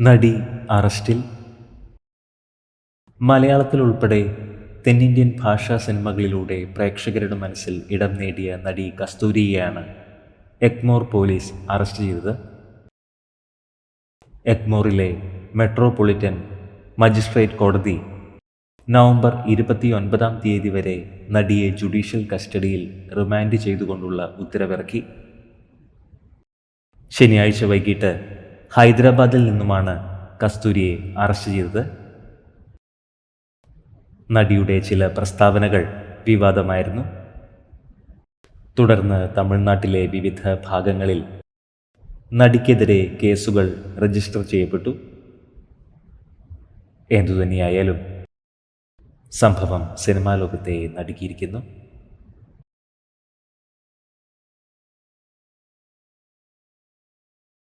നടി അറസ്റ്റിൽ. മലയാളത്തിൽ ഉൾപ്പെടെ തെന്നിന്ത്യൻ ഭാഷാ സിനിമകളിലൂടെ പ്രേക്ഷകരുടെ മനസ്സിൽ ഇടം നേടിയ നടി കസ്തൂരിയെയാണ് എക്മോർ പോലീസ് അറസ്റ്റ് ചെയ്തത്. എക്മോറിലെ മെട്രോപൊളിറ്റൻ മജിസ്ട്രേറ്റ് കോടതി നവംബർ ഇരുപത്തിയൊൻപതാം തീയതി വരെ നടിയെ ജുഡീഷ്യൽ കസ്റ്റഡിയിൽ റിമാൻഡ് ചെയ്തുകൊണ്ടുള്ള ഉത്തരവിറക്കി. ശനിയാഴ്ച വൈകിട്ട് ഹൈദരാബാദിൽ നിന്നുമാണ് കസ്തൂരിയെ അറസ്റ്റ് ചെയ്തത്. നടിയുടെ ചില പ്രസ്താവനകൾ വിവാദമായിരുന്നു. തുടർന്ന് തമിഴ്നാട്ടിലെ വിവിധ ഭാഗങ്ങളിൽ നടിക്കെതിരെ കേസുകൾ രജിസ്റ്റർ ചെയ്യപ്പെട്ടു. എന്തുതന്നെയായാലും സംഭവം സിനിമാ ലോകത്തെ നടുക്കിയിരിക്കുന്നു.